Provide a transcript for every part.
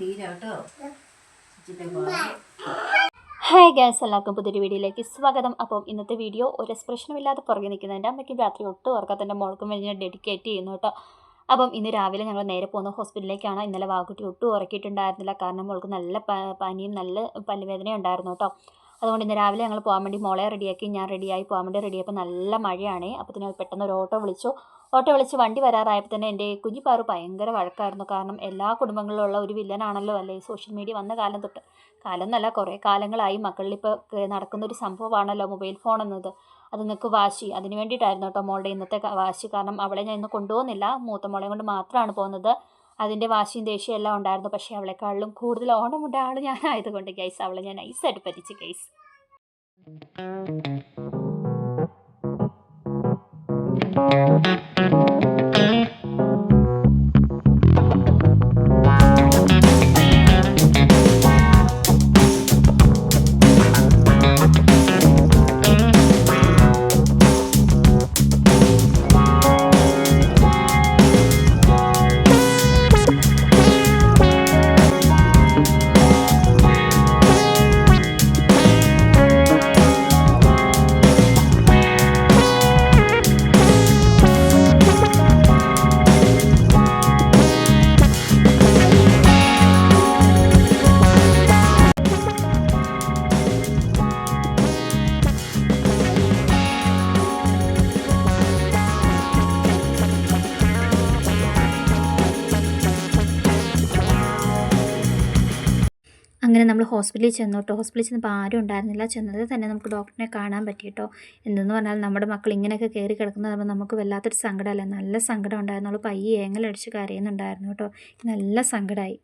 തീരാട്ടോ. Hi gas എല്ലാവർക്കും പുതിയൊരു വീഡിയോയിലേക്ക് സ്വാഗതം. അപ്പം ഇന്നത്തെ വീഡിയോ ഒരു എക്സ്പ്രഷനുമില്ലാതെ പുറകെ നിൽക്കുന്നതിന്റെ അമ്മയ്ക്ക് രാത്രി ഒട്ടും ഉറക്കത്തിന്റെ മോൾക്കും വേണ്ടി ഞാൻ ഡെഡിക്കേറ്റ് ചെയ്യുന്നു കേട്ടോ. അപ്പം ഇന്ന് രാവിലെ ഞങ്ങൾ നേരെ പോകുന്ന ഹോസ്പിറ്റലിലേക്കാണ്. ഇന്നലെ വാക്കുട്ടി ഒട്ടും ഉറക്കിയിട്ടുണ്ടായിരുന്നില്ല. കാരണം മോൾക്ക് നല്ല പനിയും നല്ല പല്ലുവേദനയും ഉണ്ടായിരുന്നു കേട്ടോ. അതുകൊണ്ട് ഇന്ന് രാവിലെ ഞങ്ങൾ പോകാൻ വേണ്ടി മോളെ റെഡിയാക്കി ഞാൻ റെഡിയായി പോകാൻ വേണ്ടി റെഡിയായപ്പോൾ നല്ല മഴയാണ്. അപ്പോൾ തന്നെ പെട്ടെന്ന് ഒരു ഓട്ടോ വിളിച്ചു. ഓട്ടോ വിളിച്ച് വണ്ടി വരാറായപ്പോൾ തന്നെ എന്റെ കുഞ്ഞിപ്പാറു ഭയങ്കര വഴക്കായിരുന്നു. കാരണം എല്ലാ കുടുംബങ്ങളിലുള്ള ഒരു വില്ലനാണല്ലോ അല്ലേ സോഷ്യൽ മീഡിയ വന്ന കാലം തൊട്ട്. കാലം എന്നല്ല കുറേ കാലങ്ങളായി മക്കളിൽ ഇപ്പോൾ നടക്കുന്ന ഒരു സംഭവമാണല്ലോ മൊബൈൽ ഫോൺ എന്നത്. അത് നിങ്ങൾക്ക് വാശി. അതിന് വേണ്ടിയിട്ടായിരുന്നു കേട്ടോ മോളുടെ ഇന്നത്തെ വാശി. കാരണം അവളെ ഞാൻ ഇന്ന് കൊണ്ടുപോകുന്നില്ല. മൂത്ത മോളെ കൊണ്ട് മാത്രമാണ് പോകുന്നത്. അതിന്റെ വാശിയും ദേഷ്യം എല്ലാം ഉണ്ടായിരുന്നു. പക്ഷേ അവളെക്കാളിലും കൂടുതൽ ഓണമുണ്ട ആൾ ഞാനായതുകൊണ്ട് ഗൈസ് അവളെ ഞാൻ നൈസായിട്ട് പറ്റിച്ച് ഗൈസ് അങ്ങനെ നമ്മൾ ഹോസ്പിറ്റലിൽ ചെന്നു കേട്ടോ ഹോസ്പിറ്റലിൽ ചെന്നപ്പോൾ ആരും ഉണ്ടായിരുന്നില്ല. ചെന്നത് തന്നെ നമുക്ക് ഡോക്ടറിനെ കാണാൻ പറ്റി കേട്ടോ എന്തെന്ന് പറഞ്ഞാൽ നമ്മുടെ മക്കൾ ഇങ്ങനെയൊക്കെ കയറി കിടക്കുന്നത് പറയുമ്പോൾ നമുക്ക് വല്ലാത്തൊരു സങ്കടമല്ല? നല്ല സങ്കടം ഉണ്ടായിരുന്നു. അവൾ പയ്യെ ഏങ്ങലടിച്ച് കരയുന്നുണ്ടായിരുന്നു കേട്ടോ നല്ല സങ്കടമായി.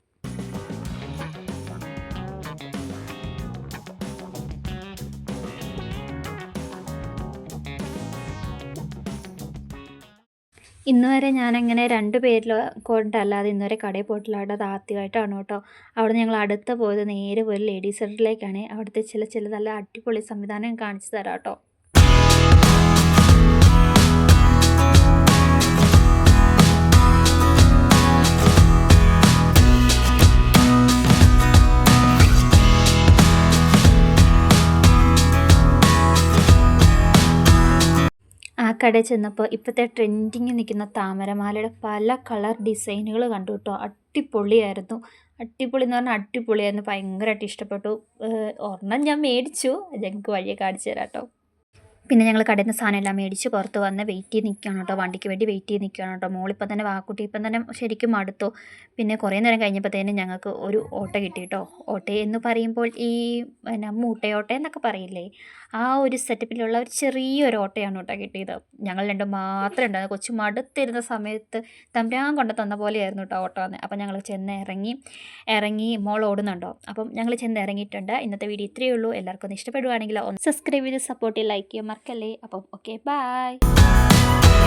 ഇന്ന് വരെ ഞാനങ്ങനെ രണ്ട് പേരിൽ കൊണ്ടല്ലാതെ ഇന്ന് വരെ കടയിൽ പോയിട്ടില്ല അവിടെ ആദ്യമായിട്ടാണ് കേട്ടോ. അവിടെ ഞങ്ങൾ അടുത്ത് പോയത് നേരെ പോയി ലേഡീസ് സെന്ററിലേക്കാണ് അവിടുത്തെ ചില ചില നല്ല അടിപൊളി സംവിധാനം കാണിച്ചു തരാം കേട്ടോ. കടയിൽ ചെന്നപ്പോൾ ഇപ്പോഴത്തെ ട്രെൻഡിങ് നിൽക്കുന്ന താമരമാലയുടെ പല കളർ ഡിസൈനുകൾ കണ്ടു കേട്ടോ. അടിപൊളിയായിരുന്നു. അടിപൊളി എന്ന് പറഞ്ഞാൽ അടിപൊളിയായിരുന്നു. ഭയങ്കരമായിട്ട് ഇഷ്ടപ്പെട്ടു. ഒരെണ്ണം ഞാൻ മേടിച്ചു. അത് ഞങ്ങൾക്ക് വഴിയെ കാണിച്ചു തരാം കേട്ടോ. പിന്നെ ഞങ്ങൾ കടയിൽ നിന്ന് സാധനം എല്ലാം മേടിച്ച് പുറത്ത് വന്ന് വെയിറ്റ് ചെയ്ത് നിൽക്കുകയാണ് കേട്ടോ. വണ്ടിക്ക് വേണ്ടി വെയിറ്റ് ചെയ്ത് നിൽക്കുകയാണ് കേട്ടോ. മോളിപ്പം തന്നെ വാക്കുട്ടി ഇപ്പം തന്നെ ശരിക്കും മടുത്തു. പിന്നെ കുറേ നേരം കഴിഞ്ഞപ്പോഴത്തേനും ഞങ്ങൾക്ക് ഒരു ഓട്ടോ കിട്ടി കേട്ടോ. ഓട്ടോ എന്ന് പറയുമ്പോൾ ഈ പിന്നെ മൂട്ടയോട്ട എന്നൊക്കെ പറയില്ലേ? ആ ഒരു സെറ്റപ്പിലുള്ള ഒരു ചെറിയൊരു ഓട്ടയാണ് കേട്ടോ കിട്ടിയത്. ഞങ്ങൾ രണ്ടും മാത്രമേ ഉണ്ടായിരുന്നു കൊച്ചു മടുത്തിരുന്ന സമയത്ത് തമ്പരാൻ കൊണ്ട് തന്ന പോലെയായിരുന്നു കേട്ടോ ഓട്ടോ വന്ന് അപ്പം ഞങ്ങൾ ചെന്ന് ഇറങ്ങി ഇറങ്ങി മോൾ ഓടുന്നുണ്ടോ? അപ്പം ഞങ്ങൾ ചെന്ന് ഇറങ്ങിയിട്ടുണ്ട്. ഇന്നത്തെ വീഡിയോ ഇത്രയേ ഉള്ളൂ. എല്ലാവർക്കും ഒന്ന് ഇഷ്ടപ്പെടുവാണെങ്കിൽ ഒന്ന് സബ്സ്ക്രൈബ് ചെയ്ത് സപ്പോർട്ട് ചെയ്ത് ലൈക്ക് ചെയ്യാൻ മറക്കല്ലേ. അപ്പം ഓക്കെ ബൈ